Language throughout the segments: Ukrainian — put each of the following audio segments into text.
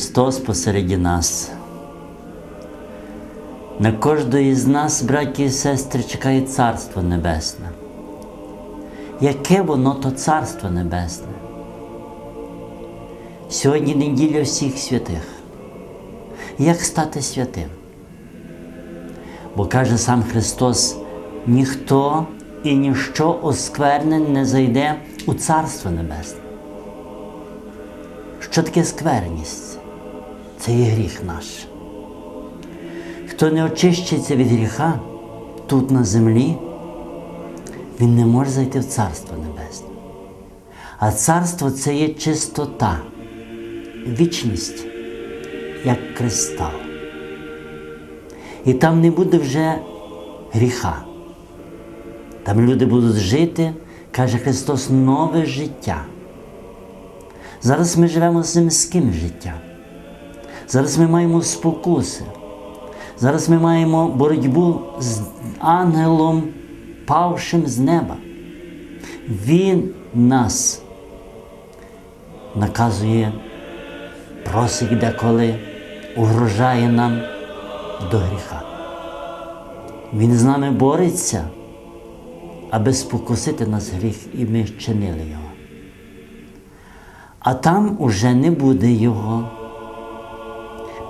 Христос посереді нас. На кожної з нас, браті і сестри, чекає Царство Небесне. Яке воно то Царство Небесне? Сьогодні неділя всіх святих. Як стати святим? Бо каже сам Христос: ніхто і ніщо оскверне не зайде у Царство Небесне. Що таке скверність? Це є гріх наш. Хто не очищиться від гріха тут на землі, він не може зайти в Царство Небесне. А царство це є чистота, вічність, як кристал. І там не буде вже гріха. Там люди будуть жити, каже Христос, нове життя. Зараз ми живемо земським життям. Зараз ми маємо спокуси. Зараз ми маємо боротьбу з ангелом, павшим з неба. Він нас наказує, просить деколи, угрожає нам до гріха. Він з нами бореться, аби спокусити нас гріх, і ми чинили його. А там уже не буде його.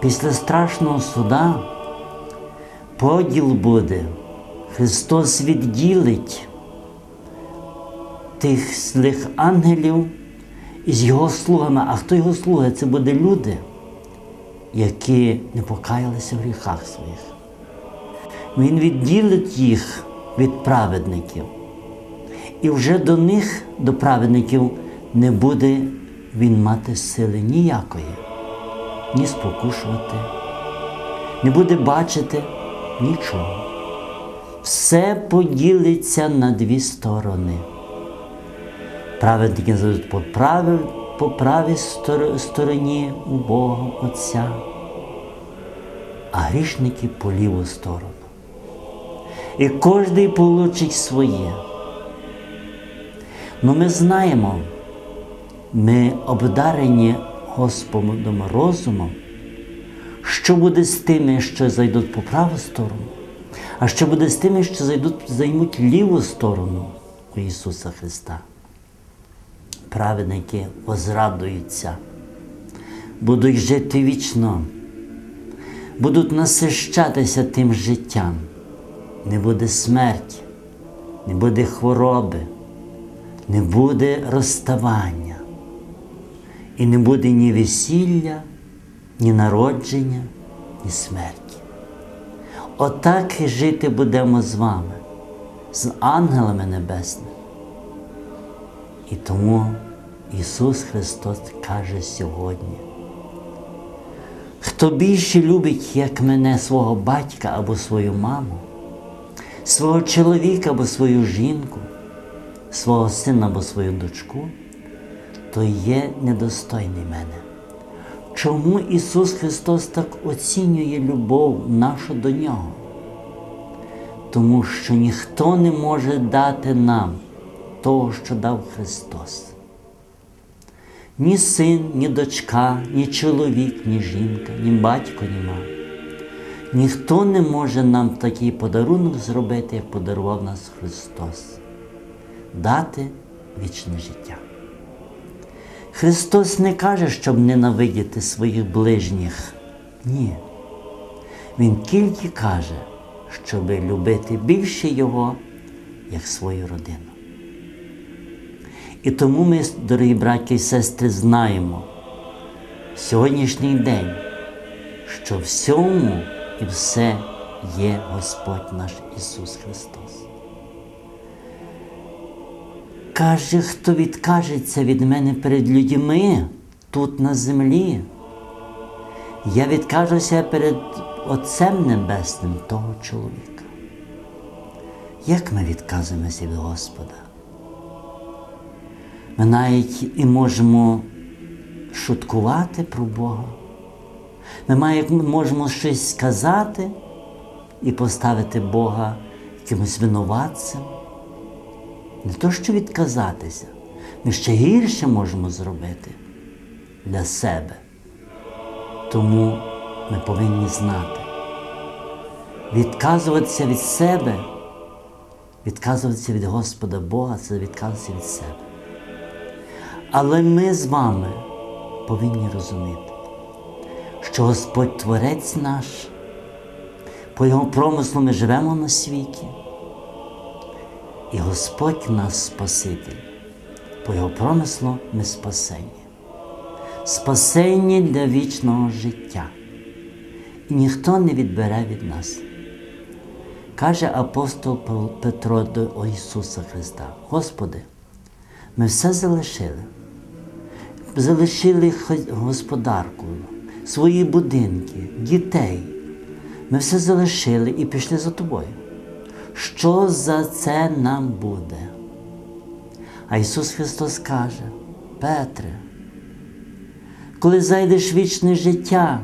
Після страшного суда поділ буде. Христос відділить тих злих ангелів із його слугами. А хто його слуги? Це буде люди, які не покаялися в гріхах своїх. Він відділить їх від праведників. І вже до них, до праведників, не буде він мати сили ніякої, ні спокушувати, не буде бачити нічого. Все поділиться на дві сторони. Праведники зайдуть по правій, по правій стороні у Бога Отця, а грішники по ліву сторону. І кожен получить своє. Ну ми знаємо, ми обдарені Господом розумом, що буде з тими, що зайдуть по праву сторону, а що буде з тими, що зайдуть, займуть ліву сторону у Ісуса Христа. Праведники возрадуються, будуть жити вічно, будуть насищатися тим життям. Не буде смерті, не буде хвороби, не буде розставання. І не буде ні весілля, ні народження, ні смерті. Отак і жити будемо з вами, з ангелами небесними. І тому Ісус Христос каже сьогодні, хто більше любить, як мене, свого батька або свою маму, свого чоловіка або свою жінку, свого сина або свою дочку, то є недостойний мене. Чому Ісус Христос так оцінює любов нашу до Нього? Тому що ніхто не може дати нам того, що дав Христос. Ні син, ні дочка, ні чоловік, ні жінка, ні батько, ні мама. Ніхто не може нам такий подарунок зробити, як подарував нас Христос, дати вічне життя. Христос не каже, щоб ненавидіти своїх ближніх. Ні. Він тільки каже, щоб любити більше Його, як свою родину. І тому ми, дорогі браті і сестри, знаємо сьогоднішній день, що всьому і все є Господь наш Ісус Христос. Каже, хто відкажеться від мене перед людьми тут на землі, я відкажуся перед Отцем Небесним того чоловіка. Як ми відказуємося від Господа? Ми навіть і можемо шуткувати про Бога. Ми можемо щось сказати і поставити Бога якимось винуватцем. Не то, що відказатися, ми ще гірше можемо зробити для себе. Тому ми повинні знати, відказуватися від себе, відказуватися від Господа Бога це відказуватися від себе. Але ми з вами повинні розуміти, що Господь Творець наш, по Його промислу ми живемо на світі, і Господь нас Спаситель, по Його промислу ми спасені. Спасені для вічного життя. І ніхто не відбере від нас. Каже апостол Петро до Ісуса Христа: Господи, ми все залишили, залишили господарку, свої будинки, дітей. Ми все залишили і пішли за тобою. Що за це нам буде? А Ісус Христос каже, Петре, коли зайдеш вічне життя,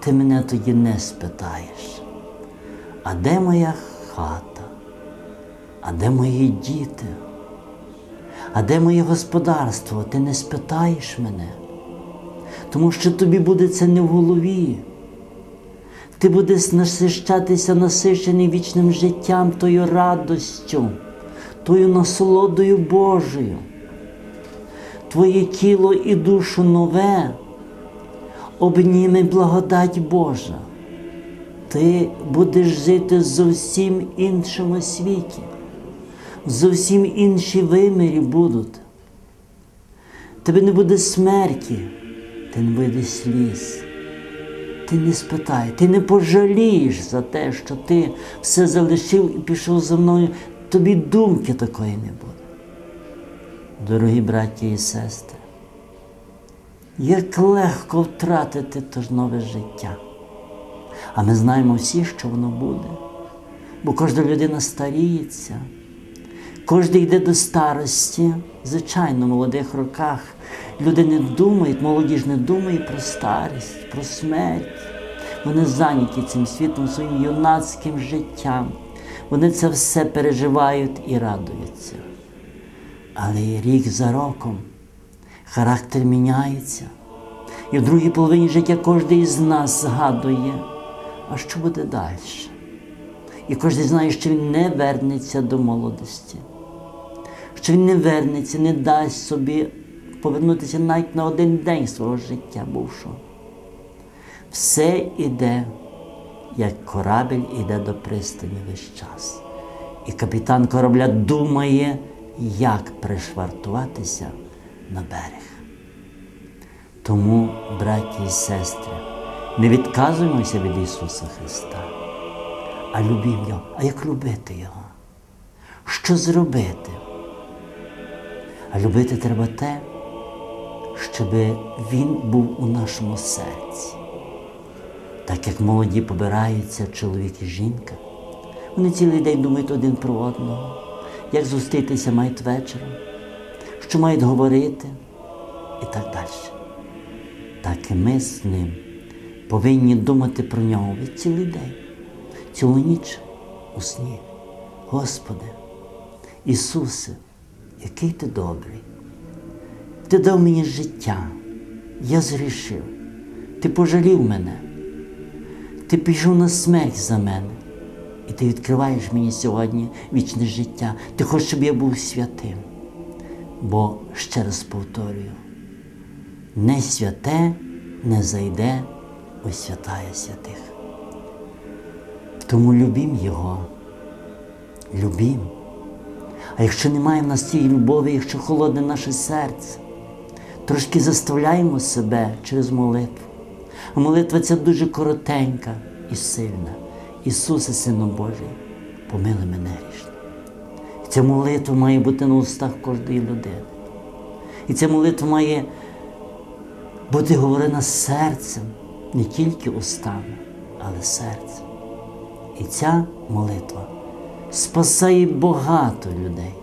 ти мене тоді не спитаєш, а де моя хата, а де мої діти, а де моє господарство? Ти не спитаєш мене, тому що тобі буде це не в голові. Ти будеш насищатися насищений вічним життям, тою радостю, тою насолодою Божою. Твоє тіло і душу нове обніме благодать Божа. Ти будеш жити зовсім іншому світі, зовсім інші вимірі будуть. Тебе не буде смерті, ти не буде сліз. Ти не спитай, ти не пожалієш за те, що ти все залишив і пішов за мною, тобі думки такої не буде. Дорогі браті і сестри, як легко втратити то ж нове життя. А ми знаємо всі, що воно буде. Бо кожна людина старіється, кожен йде до старості. Звичайно, в молодих роках люди не думають, молоді ж не думають про старість, про смерть. Вони зайняті цим світом, своїм юнацьким життям. Вони це все переживають і радуються. Але рік за роком характер міняється. І в другій половині життя кожен із нас згадує, а що буде далі. І кожен знає, що він не вернеться до молодості, що він не вернеться, не дасть собі повернутися навіть на один день свого життя бувшого. Все іде, як корабель іде до пристані весь час. І капітан корабля думає, як пришвартуватися на берег. Тому, браті і сестри, не відказуємося від Ісуса Христа, а любимо Його. А як любити Його? Що зробити? А любити треба те, щоб Він був у нашому серці. Так як молоді побираються чоловік і жінка, вони цілий день думають один про одного, як зустрітися мають вечором, що мають говорити і так далі. Так і ми з ним повинні думати про нього від цілий день, цілу ніч у сні. Господи, Ісусе, який ти добрий, Ти дав мені життя, я зрішив, Ти пожалів мене, Ти пішов на смерть за мене, і Ти відкриваєш мені сьогодні вічне життя. Ти хочеш, щоб я був святим. Бо ще раз повторюю, не святе не зайде у святая святих. Тому любім Його, любім. А якщо немає в нас цієї любові, якщо холодне наше серце, трошки заставляємо себе через молитву. А молитва ця дуже коротенька і сильна. Ісусе, Сину Божий, помили мене грішно. І ця молитва має бути на устах кожної людини. І ця молитва має бути говорена серцем, не тільки устами, але серцем. І ця молитва спасає багато людей.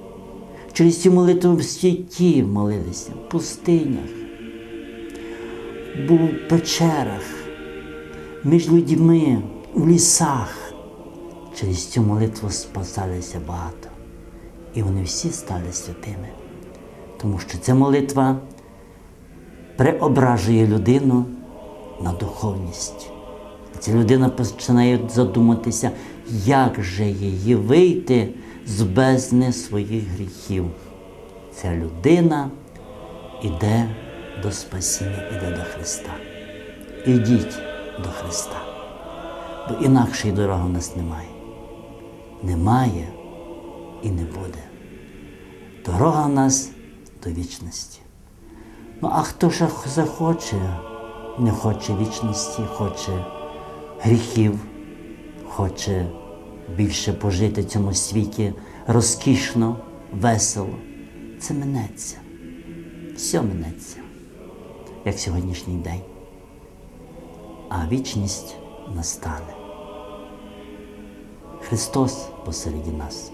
Через цю молитву в світі молилися, в пустинях, в печерах, між людьми, в лісах. Через цю молитву спасалися багато. І вони всі стали святими. Тому що ця молитва преображує людину на духовність. Ця людина починає задуматися, як же її вийти з бездни своїх гріхів. Ця людина іде до спасіння, іде до Христа. Ідіть до Христа. Бо інакшої дороги в нас немає. Немає і не буде. Дорога в нас до вічності. Ну, а хто ж захоче, не хоче вічності, хоче гріхів, хоче більше пожити в цьому світі розкішно, весело, це минеться. Все минеться, як сьогоднішній день. А вічність настане. Христос посереді нас.